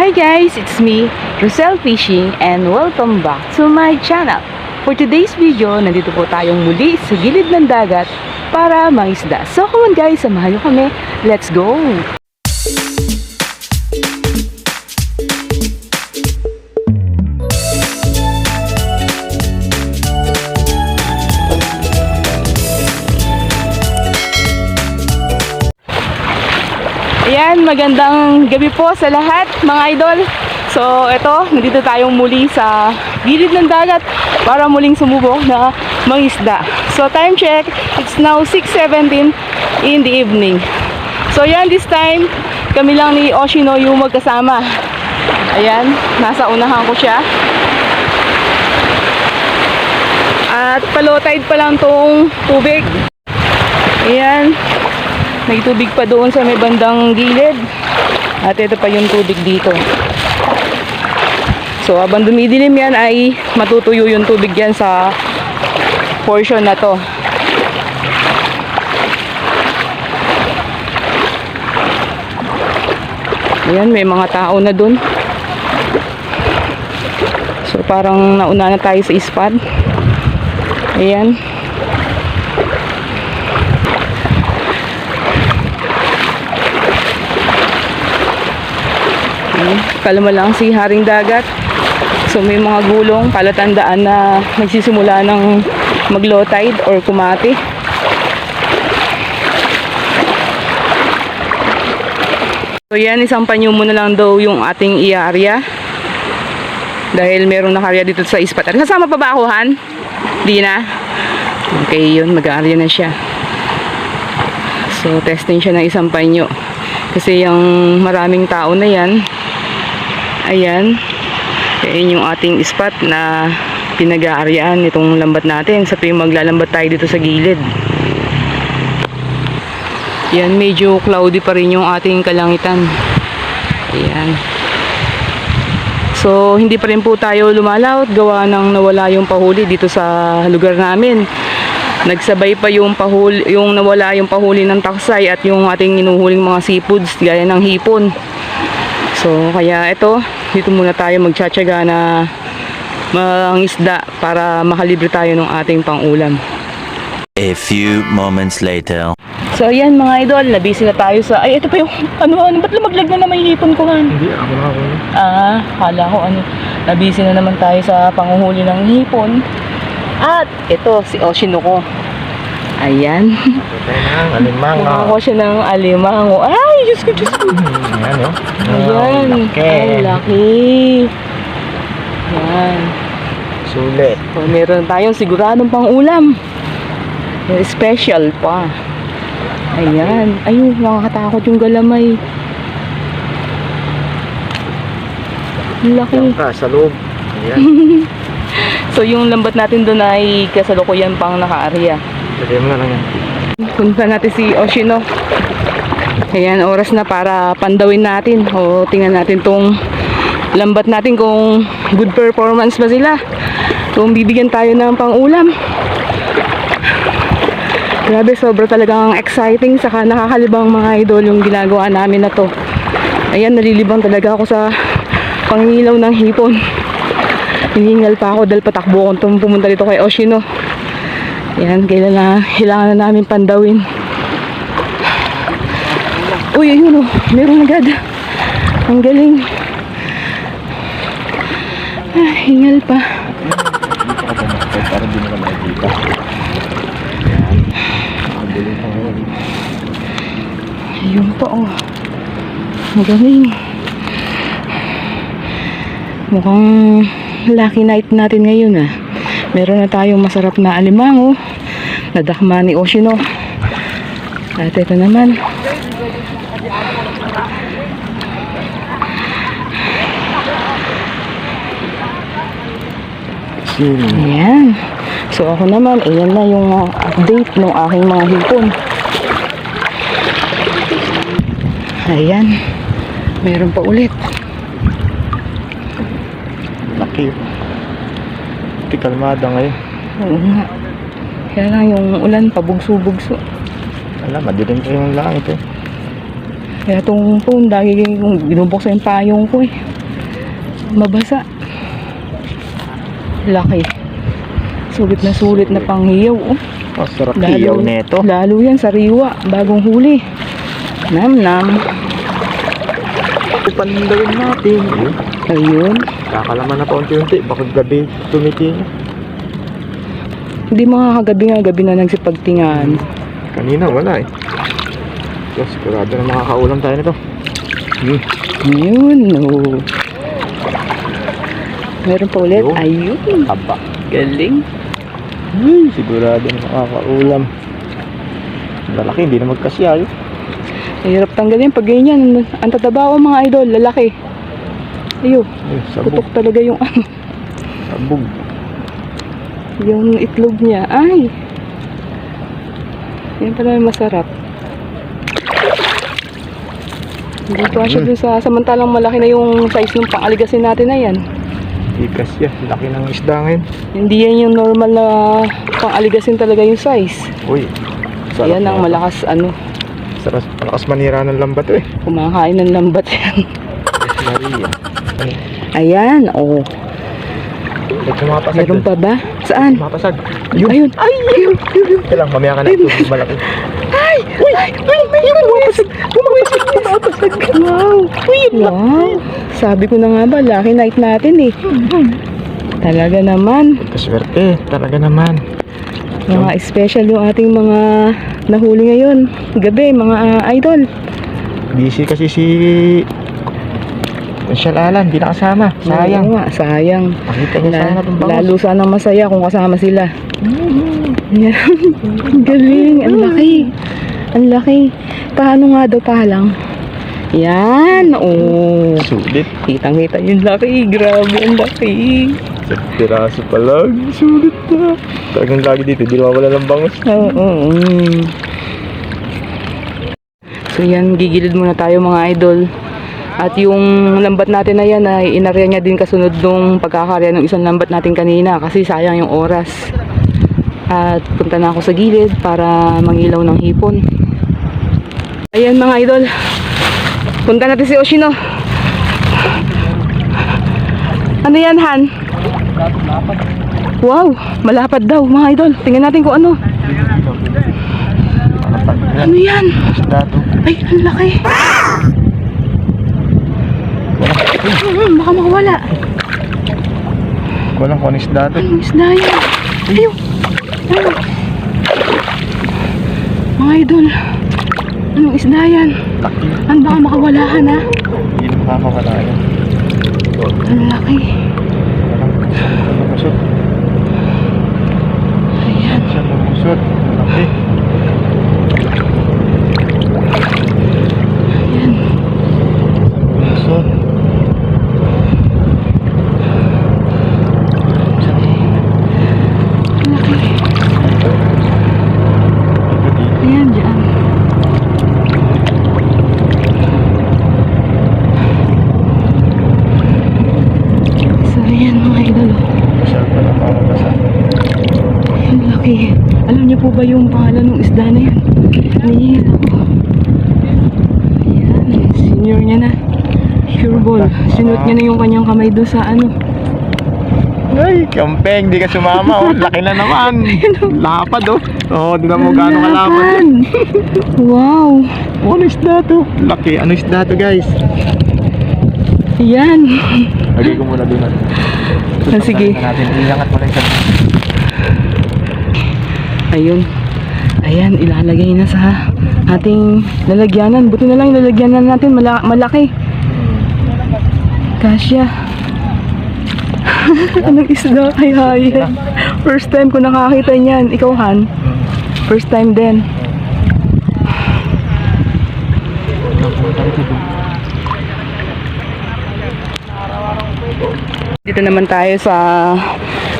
Hi guys, it's me, Rosel Fishing and welcome back to my channel. For today's video, nandito po tayong muli sa gilid ng dagat para mangisda. So come on guys, samahan kami. Let's go! Ayan, magandang gabi po sa lahat mga idol. So, eto, nandito tayong muli sa gilid ng dagat para muling sumubok na mangisda. So, time check, it's now 6.17 in the evening. So, yan, this time, kami lang ni Oshino yung magkasama. Ayan, nasa unahan ko siya. At palow tide pa lang tong tubig. Ayan, may tubig pa doon sa may bandang gilid. At ito pa yung tubig dito. So, habang dumidilim yan ay matutuyo yung tubig yan sa portion na to. Ayan, may mga tao na doon. So, parang nauna na tayo sa spot. Ayan. Kalma lang si Haring Dagat. So may mga gulong palatandaan na nagsisimula ng mag-low tide or kumati. So yan, isang panyo muna lang daw yung ating i-area. Dahil merong nakarya dito sa ispat. Kasama pa ba ako, Han? Di na? Okay, yun. Mag-area na siya. So, testing siya ng isang panyo. Kasi yung maraming tao na yan, ayan, yan yung ating spot na pinag-aaryaan itong lambat natin sa tuwing maglalambat tayo dito sa gilid. Yan, medyo cloudy pa rin yung ating kalangitan. Ayan. So, hindi pa rin po tayo lumalawt gawa ng nawala yung pahuli dito sa lugar namin. Nagsabay pa yung pahuli, yung nawala yung pahuli ng taksay at yung ating inuhuling mga seafoods gaya ng hipon. So, kaya ito, dito muna tayo magtsatsaga na mangisda para makalibre tayo ng ating pangulam. A few moments later. So, ayan mga idol, nabisi na tayo sa... Ay, ito pa yung... Ano, ano, ba't lumaglag na naman yung hipon ko, Han? Hindi, ako na ako. Ah, kala ko ano, nabisi na naman tayo sa panguhuli ng hipon. At ito, si Oshinoko. Ayan. Na, alimang. Kumuha ko siya ng alimango. Ay, Diyos ko, Diyos ko. Ayan, oh. Ayan. Laki. Ang laki. Ayan. Sulit. So, meron tayong siguradong pang ulam. Special pa. Ayan. Ayun, nakakatakot yung galamay. Ang laki. Diyan ka, sa loob. Ayan. So, yung lambat natin doon ay kasalukuyan pang naka-area. Lagyan mo na lang yan. Punta natin si Oshino. Ayan, oras na para pandawin natin. O tingnan natin tong lambat natin kung good performance ba sila. Kung bibigyan tayo ng pang-ulam. Grabe, sobra talagang exciting saka nakakalibang mga idol yung ginagawa namin na to. Ayan, nalilibang talaga ako sa pangilaw ng hipon. Hiningal pa ako dahil patakbo ko itong pumunta dito kay Oshino. Yan, kailan na, kailangan na namin pandawin. Uy, ayun o, meron agad. Ang galing. Ah, hingal pa. Para di na. Ayun pa oh. Ang galing. Mukhang lucky night natin ngayon ah. Meron na tayong masarap na alimango. Nadakma ni Oshino. At ito naman. Ayan. So ako naman, ayan na yung uh, update ng aking mga hipon. Ayan. Meron pa ulit. Laki. Iti kalmada ngayon. Oo nga. Kaya lang yung ulan pabugso-bugso. Alam, madilim pa yung langit eh. Kaya itong phone, lagi kong binubuksan yung payong ko eh. Mabasa. Laki. Sulit na sulit na panghiyaw. Oh. Oh, sarap iyaw neto. Lalo yan, sariwa. Bagong huli. Nam nam. Pandawin natin. Ayun. Kakalaman na pa unti-unti. Baka gabi tumiting. Hindi mga kagabi nga, gabi na nagsipagtingan. Kanina wala eh. So, sigurado na makakaulam tayo nito. Hmm. Ayun, no. Meron pa ulit. Ayun. Ayun. Taba. Galing. Ay, sigurado na makakaulam. Lalaki, hindi na magkasya yun. Mahirap tanggalin pag ganyan. Ang tataba ko mga idol, lalaki. Ayun, Ay, sabog. tutok talaga yung ano, Sabog. yung itlog niya. Ay! Yan pala yung masarap. Hindi pa siya dun sa samantalang malaki na yung size ng pangaligasin natin na yan. Hindi kasya. Laki ng isda ngayon. Hindi yan yung normal na pangaligasin talaga yung size. Uy. Yan ang malakas ano, Sarap, malakas manira ng lambat eh. kumakain ng lambat yan. Maria. Ay, Ayan, oh. Meron pa ba? Saan? Tumapasag. Ayun. Ay, ayun. ayun. Ito lang, mamaya ka na ito. Malaki. Ay! Uy! Ay! May bumapasag! Bumapasag! Bumapasag! Wow! Wow! Sabi ko na nga ba, lucky night natin eh. Talaga naman. Kaswerte. Talaga naman. Mga special yung ating mga nahuli ngayon. Gabi, mga ah, idol. Busy kasi si... Michelle Alan, hindi nakasama. Oo Sayang. nga, sayang. Pakita niya Na, sana itong lalo sanang masaya kung kasama sila. Yan. Ang Galing. Ang laki. Ang laki. Paano nga daw palang? Yan. Oh. Sulit. Kitang-kita yung laki. Grabe, ang laki. Sa piraso pa lang. Sulit na. Talagang lagi dito. Hindi mawala ng bangos. Oo. oo, mm. So yan, gigilid muna tayo mga idol. At yung lambat natin na yan ay inarya niya din kasunod nung pagkakarya ng isang lambat natin kanina kasi sayang yung oras. At punta na ako sa gilid para mangilaw ng hipon. Ayan mga idol. Punta natin si Oshino. Ano yan, Han? Wow, malapad daw mga idol. Tingnan natin kung ano. Ano yan? Ay, ang laki. Hmm, baka makawala. Walang kung ano isda to. Anong isda yan? Ayaw. Ayaw. Mga idol. Anong isda yan? Laki. Ano baka makawalahan ha? Hindi na makakawala yan. Ang laki. Walang lumusot. Ayan. Siya lumusot. Laki. Ayan. Lumusot. Ang laki. Ito dito. Ayan, dyan. So, ayan mga idol. Masyal pa na makakabasa. Ang laki. Po ba yung pangalan ng isda na yan? Nihil ako. Ayan. Senior niya na. Sure ball. Sinuot niya na yung kanyang kamay doon sa ano. Ay, kampeng, di ka sumama. Oh. Laki na naman. Lapad oh. Oo, oh, di na mo gaano kalapad. Wow. Oh, ano isda to? Laki. Ano isda to guys? Ayan. Lagay ko muna doon. Ah, sige. natin. Iangat mo lang isa. Ayun. Ayan, ilalagay na sa ating lalagyanan. Buti na lang lalagyanan natin mala- malaki. Kasya. Anong isda kaya yan? First time ko nakakita niyan. Ikaw, Han? First time din. Dito naman tayo sa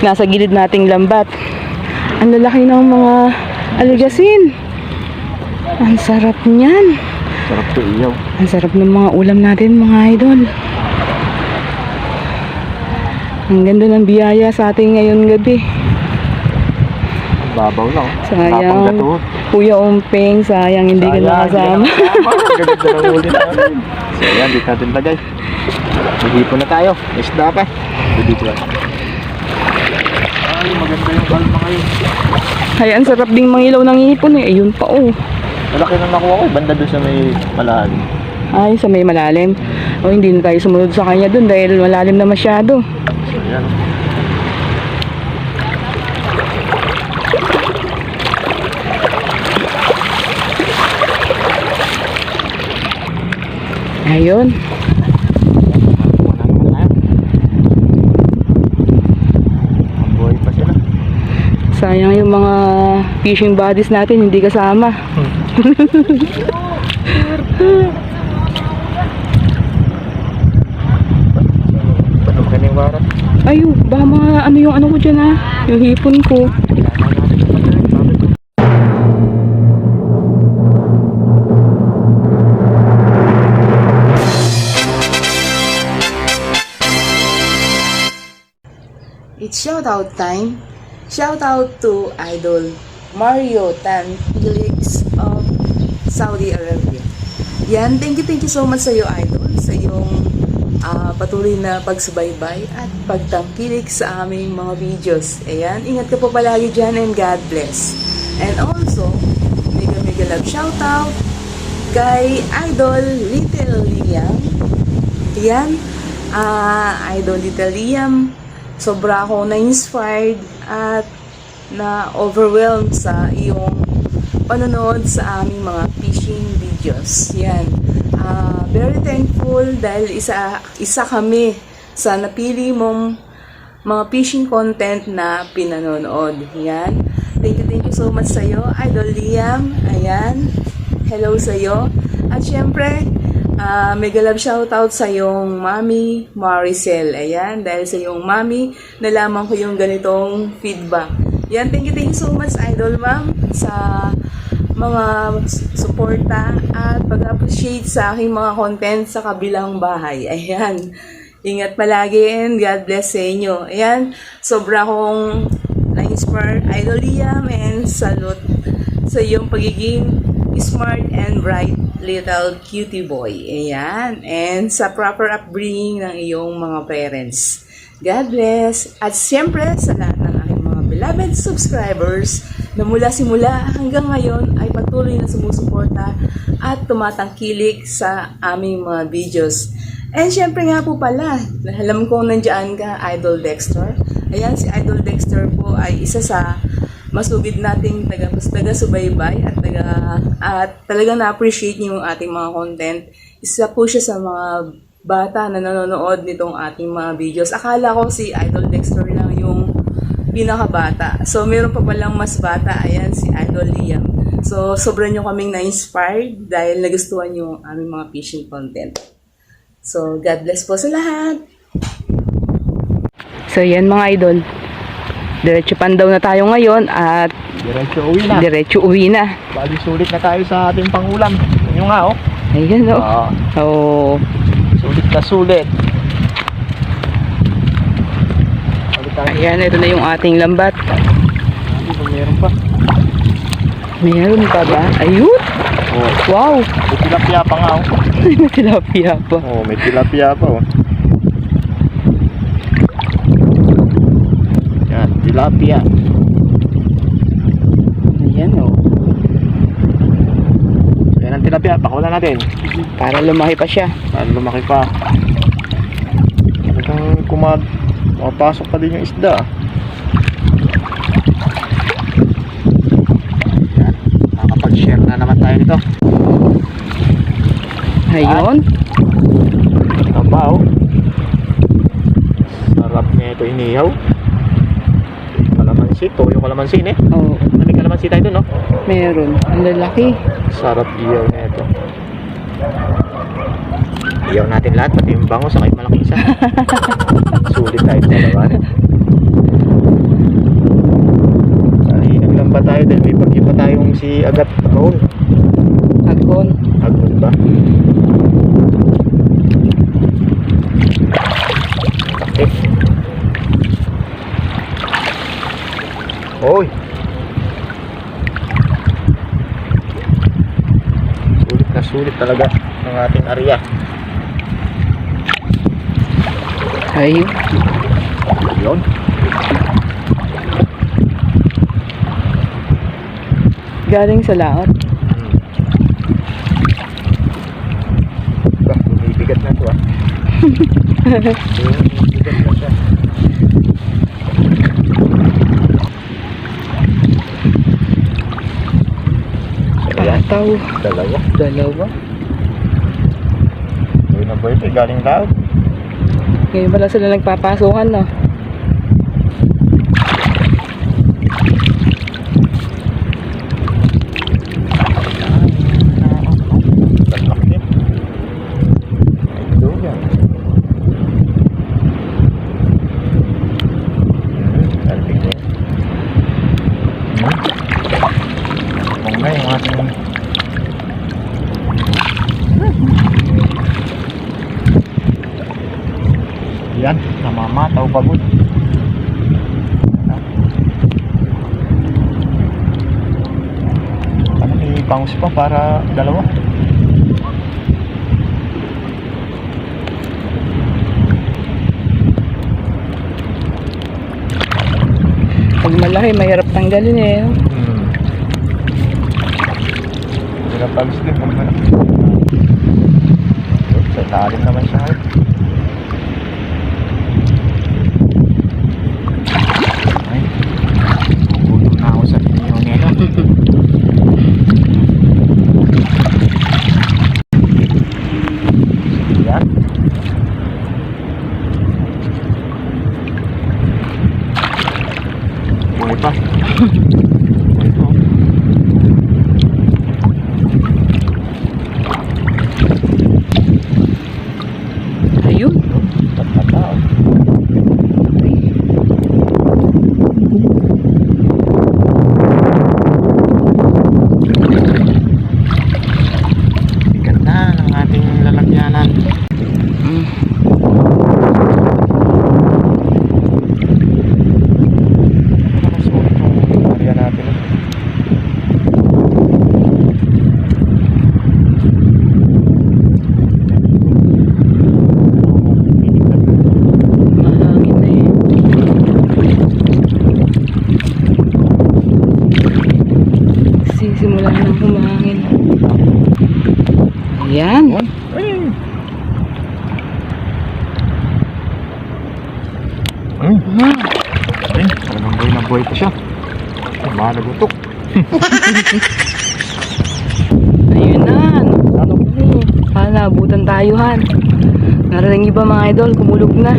nasa gilid nating lambat. Ang lalaki ng mga aligasin. Ang sarap niyan. Sarap to iyaw. Ang sarap ng mga ulam natin mga idol. Ang ganda ng biyaya sa ating ngayon gabi. Babaw lang. Sayang. Napang gato. Kuya Umpeng, sayang hindi ka nakasama. Gaganda ng huli natin. So yan, dito natin lagay. Maghipon na tayo. Isda pa. Dito lang. Ay, maganda yung kalma ngayon. Ay, ang sarap ding mangilaw ng ipon eh. Ayun pa oh. Malaki na nakuha ko. Banda doon sa may malalim. Ay, sa may malalim. O, hindi na tayo sumunod sa kanya dun dahil malalim na masyado. So yan. Ayun. Wala naman tayo. Mabuhay pa sila. Sayang yung mga fishing buddies natin, hindi kasama. Warat? Ayo, baka mga ano yung ano ko dyan ha? Yung hipon ko. It's shoutout time. Shoutout to Idol Mario Tan Felix of Saudi Arabia. Yan, thank you, thank you so much sa iyo, Idol, sa iyong ah, patuloy na pagsubaybay at pagtangkilik sa aming mga videos. Ayan, ingat ka po palagi dyan and God bless. And also, mega mega love shoutout kay Idol Little Liam. Yan, ah, Idol Little Liam, sobra akong na-inspired at na-overwhelmed sa iyong panonood sa aming mga fishing videos. Yan. Ah, very thankful dahil isa, isa kami sa napili mong mga fishing content na pinanonood. Yan. Thank you, thank you so much sa iyo, Idol Liam. Ayan. Hello sa iyo. At syempre, ah mega love shoutout sa iyong mami, Maricel. Ayan, dahil sa iyong mami, nalaman ko yung ganitong feedback. Yan, thank you, thank you so much, Idol Ma'am, sa mga suporta at pag-appreciate sa aking mga content sa kabilang bahay. Ayan. Ingat palagi and God bless sa inyo. Ayan. Sobra akong na-inspire, Idol Liam, and salute sa iyong pagiging smart and bright little cutie boy. Ayan. And sa proper upbringing ng iyong mga parents. God bless. At siyempre sa lahat beloved subscribers na mula simula hanggang ngayon ay patuloy na sumusuporta at tumatangkilik sa aming mga videos. And syempre nga po pala, alam ko nandiyan ka, Idol Dexter. Ayan, si Idol Dexter po ay isa sa masugid nating taga, taga subaybay at taga at talagang na-appreciate niyo yung ating mga content. Isa po siya sa mga bata na nanonood nitong ating mga videos. Akala ko si Idol Dexter lang yung pinakabata. So, meron pa palang mas bata. Ayan, si Idol Liam. So, sobrang nyo kaming na-inspired dahil nagustuhan yung aming mga fishing content. So, God bless po sa lahat. So, yan mga idol. Diretso pandaw na tayo ngayon at Diretso uwi na. diretso uwi na. Bali sulit na tayo sa ating pangulam. Yun nga oh. Ayan o. Oo. Oh. Sulit na sulit. Sulit tayo. Ayan, ito na yung ating lambat. Meron pa? Meron pa ba? Ayun! Oh, Wow! may tilapia pa nga oh. May tilapia pa. Oh, may tilapia pa oh. Yan, tilapia. Ayan o. Yan ang tilapia, pakulan natin. Para lumaki pa siya. Para lumaki pa. Talagang kumag mapasok pa din yung isda. Yan, nakakapag-share na naman tayo nito. Ayun. Tabaw. Sarap nito inihaw. Kalamansi, toyo kalamansi eh. Oh, May kalamansi tayo dun no? meron. Ang lalaki. Sarap iyaw nito. Iyaw natin lahat, pati yung bango sa malaki isa. Sulit tayo naman. Ay, naglamba tayo dahil may bagyo tayong si Agat Roll. Agon. Agon ba? Takip. Oy! Sulit na sulit talaga ng ating area. Ayun. Yun. Galing sa laot. Ba, bumibigat na to ah. bumibigat na siya. Pataw. dalawa. Dalawa. Boy na boy, eh, galing laot. Ngayon pala sila nagpapasukan, no? Lalaki. Ito yan. Hmm, lalaki ko. Hmm. Kung na yung ating Namamataw pagod. Ano may bangus pa para dalawa? Pag malaki, mahirap tanggalin eh. Hmm. Hirap din pag malaki. Sa ilalim naman siya. eh. Ay. Gutom na ako sa inyo nila. Yan. Buhay pa. Buhay pa. Ayun. Tatataw. Bigat na ng ating lalagyanan. Mm. Nakasulit yung area natin. Mahangin na eh. Sisimula ng humangin. Ayan. Yun. Ay! Hmm. Ah, Ay, talagang buhay na buhay pa siya. Ay, baka nagutok. ayun na. Ano ko? Paano naabutan tayo han? Narinig niyo ba mga idol? Kumulog na.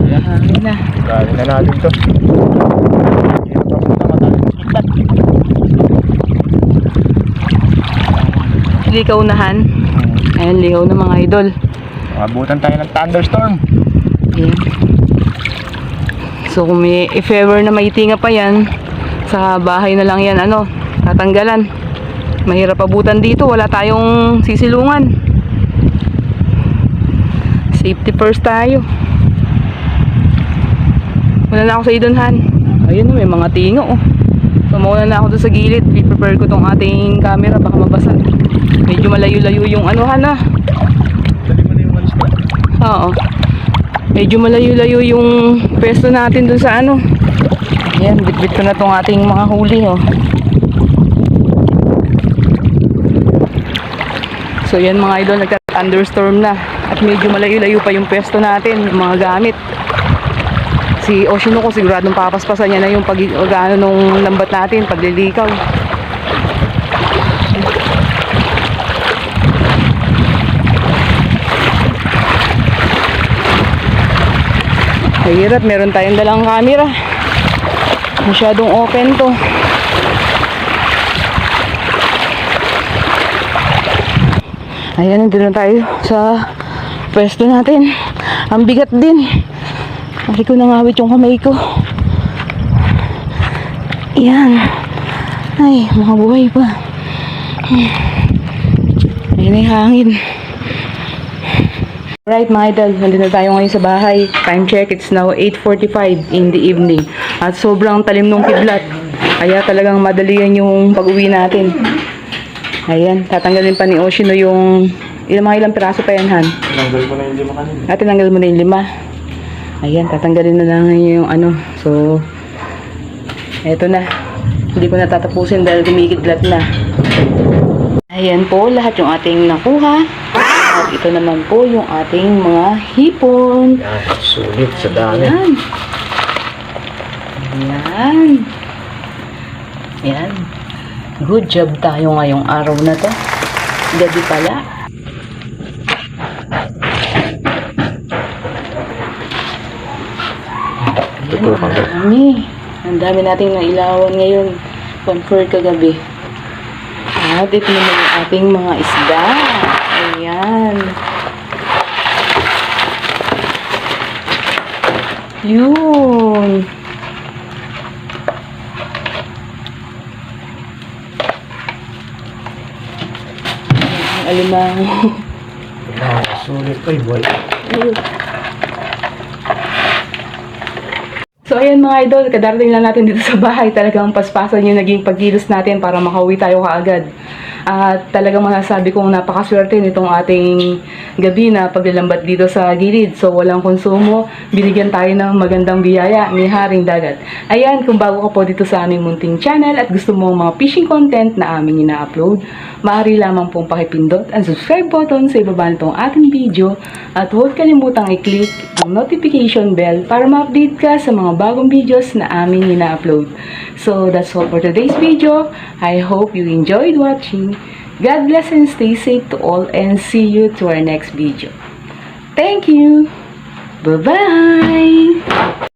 Mahangin na. Dali na natin to. Likaw na han. Ayan, ligaw na mga idol. Mabutan tayo ng thunderstorm. Ayan. So kung may, if ever na may tinga pa yan, sa bahay na lang yan, ano, tatanggalan. Mahirap abutan dito, wala tayong sisilungan. Safety first tayo. Wala na ako sa idon, Han. Ayun, may mga tinga, oh. Mauna na ako doon sa gilid. I-prepare ko tong ating camera, baka mabasa. Medyo malayo-layo yung ano, Han, ah. Oo. Medyo malayo-layo yung pwesto natin dun sa ano. Ayan, bitbit ko na tong ating mga huli, oh. So yan mga idol, nagka-thunderstorm na. At medyo malayo-layo pa yung pwesto natin, yung mga gamit. Si Oshino ko siguradong papaspasan niya na yung pag ano nung lambat natin, paglilikaw. Mahirap, meron tayong dalang camera. Masyadong open to. Ayan, nandito na tayo sa pwesto natin. Ang bigat din. Hindi ko nangawit yung kamay ko. Ayan. Ay, mga buhay pa. Ayan na yung hangin. Right mga idol, nandito na tayo ngayon sa bahay. Time check, it's now 8.45 in the evening. At sobrang talim nung kidlat. Kaya talagang madali yan yung pag-uwi natin. Ayan, tatanggalin pa ni Oshino yung ilang mga ilang piraso pa yan, Han. Tinanggal ko na yung lima kanina. At tinanggal mo na yung lima. Ayan, tatanggalin na lang yung ano. So, eto na. Hindi ko na tatapusin dahil kumikidlat na. Ayan po, lahat yung ating nakuha. At ito naman po yung ating mga hipon. Yan, sulit sa dami. Ayan. Ayan. Ayan. Good job tayo ngayong araw na to. Gabi pala. Ka ba? Dami. Ang dami nating nailawan ngayon. Confer kagabi. At ito naman yung ating mga isda. Ayan. Yun. Ang Alimang. Ah, sulit. Ay, boy. So ayan mga idol, kadarating lang natin dito sa bahay. Talagang paspasan yung naging pagkilos natin para makauwi tayo kaagad. At talagang masasabi kong napakaswerte nitong ating gabi na paglalambat dito sa gilid. So walang konsumo, binigyan tayo ng magandang biyaya ni Haring Dagat. Ayan, kung bago ka po dito sa aming munting channel at gusto mo mga fishing content na aming ina-upload, maaari lamang pong pakipindot ang subscribe button sa ibaba nitong ating video at huwag kalimutang i-click ang notification bell para ma-update ka sa mga bagong videos na aming ina-upload. So that's all for today's video. I hope you enjoyed watching. God bless and stay safe to all and see you to our next video. Thank you. Bye-bye.